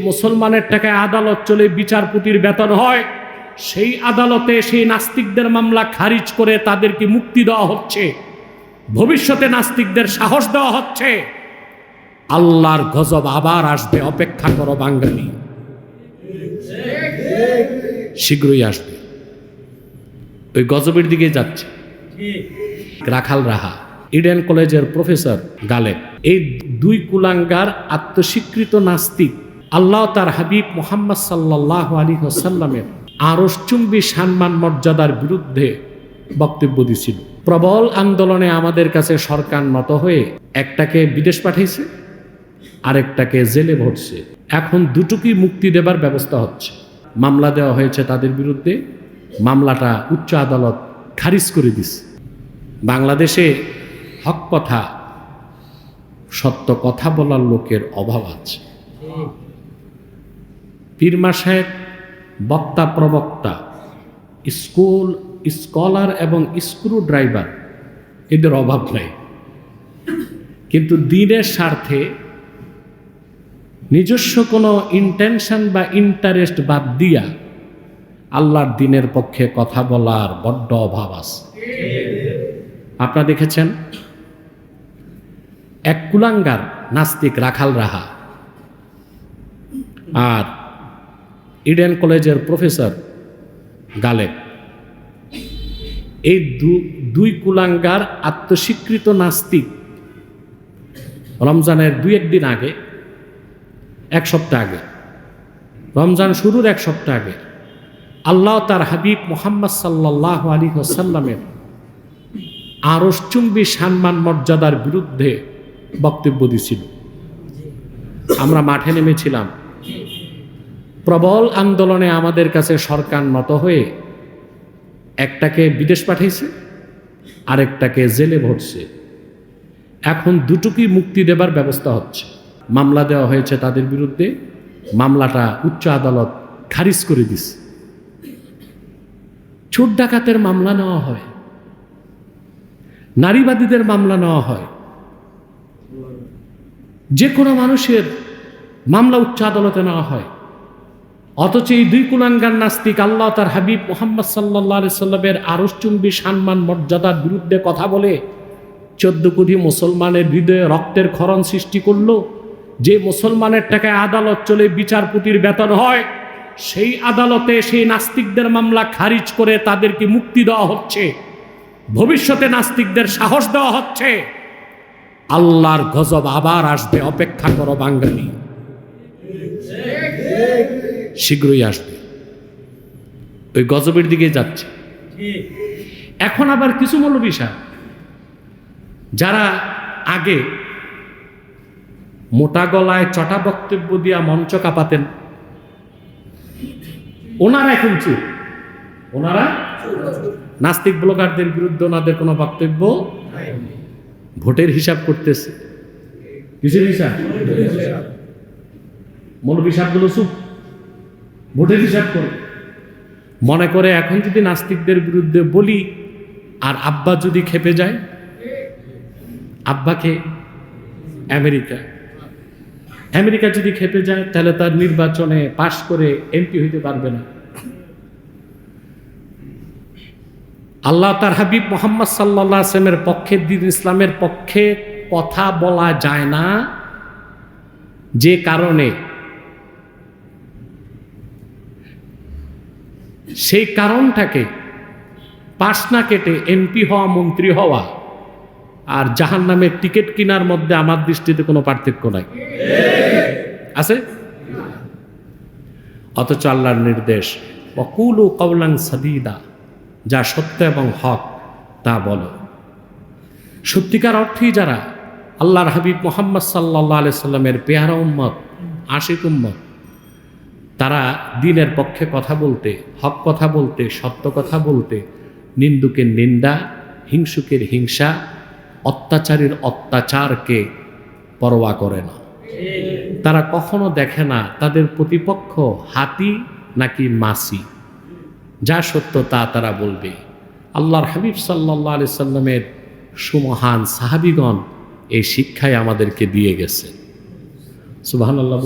মুসলমানের টাকায় আদালত চলে বিচারপতির বেতন হয়, সেই আদালতে সেই নাস্তিকদের মামলা খারিজ করে তাদেরকে মুক্তি দেওয়া হচ্ছে। ভবিষ্যতে নাস্তিকদের সাহস দেওয়া হচ্ছে। আল্লাহর গজব আবার আসবে, অপেক্ষা করো বাঙালি। শীঘ্রই আসবে। ওই গজবের দিকে যাচ্ছে। রাখাল রাহা, ইডেন কলেজের প্রফেসর গালেব, এই দুই কুলাঙ্গার আত্মস্বীকৃত নাস্তিক আল্লাহ তার হাবিব মোহাম্মদ সাল্লাহ আলী হোসাল্লামের আরসচুম্বী সম্মান মর্যাদার বিরুদ্ধে বক্তব্য দিছিল। প্রবল আন্দোলনে আমাদের কাছে সরকার নত হয়ে একটাকে বিদেশ পাঠিয়েছে, আরেকটাকে জেলে ভরছে। এখন দুটোকেই মুক্তি দেবার ব্যবস্থা হচ্ছে। মামলা দেওয়া হয়েছে তাদের বিরুদ্ধে, মামলাটা উচ্চ আদালত খারিজ করে দিছে। বাংলাদেশে হক কথা, সত্য কথা বলার লোকের অভাব আছে। পীরমা সাহেব বক্তা প্রবক্তা, স্কুল স্কলার এবং স্ক্রু ড্রাইভার এদের অভাব নেই। কিন্তু দিনের স্বার্থে নিজস্ব কোনো ইন্টেনশন বা ইন্টারেস্ট বাদ দিয়া আল্লাহর দিনের পক্ষে কথা বলার বড্ড অভাব আছে। আপনারা দেখেছেন? এক কুলাঙ্গার নাস্তিক রাখাল রাহা আর ইডেন কলেজের প্রফেসর গালেব এই দুই কুলাঙ্গার আত্মস্বীকৃত নাস্তিক রমজানের দুই একদিন আগে, এক সপ্তাহ আগে, রমজান শুরুর এক সপ্তাহ আগে আল্লাহ তার হাবিব মোহাম্মদ সাল্লাহ আলী হোসাল্লামের আরসচুম্বী সম্মান মর্যাদার বিরুদ্ধে বক্তব্য দিছিল। আমরা মাঠে নেমেছিলাম। প্রবল আন্দোলনে আমাদের কাছে সরকার নত হয়ে একটাকে বিদেশ পাঠিয়েছে আরেকটাকে জেলে ভরছে। এখন দুটোকেই মুক্তি দেবার ব্যবস্থা হচ্ছে। মামলা দেওয়া হয়েছে তাদের বিরুদ্ধে, মামলাটা উচ্চ আদালত খারিজ করে দিছে। চোর ডাকাতের মামলা নেওয়া হয়, নারীবাদীদের মামলা নেওয়া হয়। যে কোনো মানুষের মামলা উচ্চ আদালতে নেওয়া হয়। অথচ এই দুই কুলাঙ্গার নাস্তিক আল্লাহ তার হাবিব মোহাম্মদ সাল্লাহ সাল্লামের আরসচুম্বী সম্মান, মর্যাদার বিরুদ্ধে কথা বলে, চোদ্দ কোটি মুসলমানের হৃদয়ে রক্তের ক্ষরণ সৃষ্টি করল। যে মুসলমানের টাকায় আদালত চলে বিচারপতির বেতন হয়, সেই আদালতে সেই নাস্তিকদের মামলা খারিজ করে তাদেরকে মুক্তি দেওয়া হচ্ছে। ভবিষ্যতে নাস্তিকদের সাহস দেওয়া হচ্ছে। আল্লাহর গজব আবার আসবে, অপেক্ষা করো বাঙালি। শীঘ্রই আসবে। ওই গজবের দিকে যাচ্ছে। এখন আবার কিছু মৌলবী সাহেব, যারা আগে মোটা গলায় চটা বক্তব্য দিয়া মঞ্চ কাঁপাতেন, ওনারা এখন চুপ। ওনারা নাস্তিক ব্লগারদের বিরুদ্ধে ওনাদের কোনো বক্তব্য ভোটের হিসাব করতেছে। কিসের হিসাব? মৌলবী চুপ। ভোটের হিসাব করে। মনে করে এখন যদি নাস্তিকদের বিরুদ্ধে বলি, আর আব্বা যদি খেপে যায়, আব্বাকে আমেরিকা। আমেরিকা যদি খেপে যায়, তাহলে তার নির্বাচনে পাশ করে এমপি হইতে পারবে না। আল্লাহ তার হাবিব মোহাম্মদ সাল্লাহ আসলামের পক্ষে, দিন ইসলামের পক্ষে কথা বলা যায় না, যে কারণে সেই কারণটাকে পাশ না কেটে এমপি হওয়া, মন্ত্রী হওয়া আর জাহান নামের টিকিট কেনার মধ্যে আমার দৃষ্টিতে কোনো পার্থক্য নাই। আছে? অথচ আল্লাহর নির্দেশ অকুল ও কৌলাং সাদিদা যা সত্য এবং হক, তা বলো। সত্যিকার অর্থেই যারা আল্লাহর হাবিব মোহাম্মদ সাল্লাহ আলি সাল্লামের পেয়ারা উম্মত, আশিক উম্মত তারা দিনের পক্ষে কথা বলতে, হক কথা বলতে, সত্য কথা বলতে, নিন্দুকের নিন্দা, হিংসুকের হিংসা, অত্যাচারীর অত্যাচারকে পরোয়া করে না। তারা কখনো দেখে না তাদের প্রতিপক্ষ হাতি নাকি মাসি যা সত্য তা তারা বলবে। আল্লাহর হাবিব সাল্লাহ আলি সাল্লামের সুমহান সাহাবিগণ এই শিক্ষায় আমাদেরকে দিয়ে গেছে। সুবাহ আল্লাহ